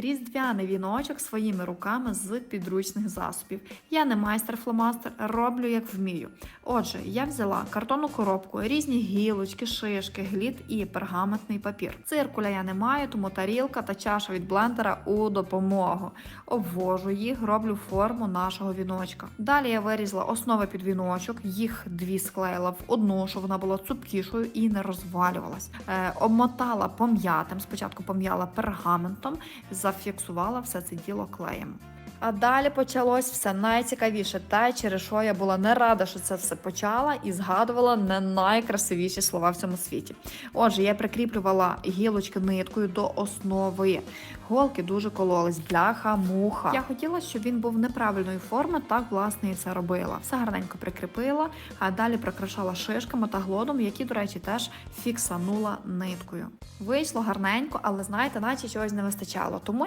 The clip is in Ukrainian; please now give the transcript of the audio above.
Різдвяний віночок своїми руками з підручних засобів. Я не майстер-фломастер, роблю як вмію. Отже, я взяла картонну коробку, різні гілочки, шишки, гліт і пергаментний папір. Циркуля я не маю, тому тарілка та чаша від блендера у допомогу. Обвожу їх, роблю форму нашого віночка. Далі я вирізала основи під віночок, їх дві склеїла в одну, щоб вона була цупкішою і не розвалювалась. Е, обмотала пом'ятим, спочатку пом'яла пергаментом, зафіксувала все це діло клеєм. А далі почалось все найцікавіше, те, через що я була не рада, що це все почала, і згадувала не найкрасивіші слова в цьому світі. Отже, я прикріплювала гілочки ниткою до основи. Голки дуже кололись, бляха, муха. Я хотіла, щоб він був неправильної форми, так власне і це робила. Все гарненько прикріпила, а далі прикрашала шишками та глодом, які, до речі, теж фіксанула ниткою. Вийшло гарненько, але знаєте, наче чогось не вистачало. Тому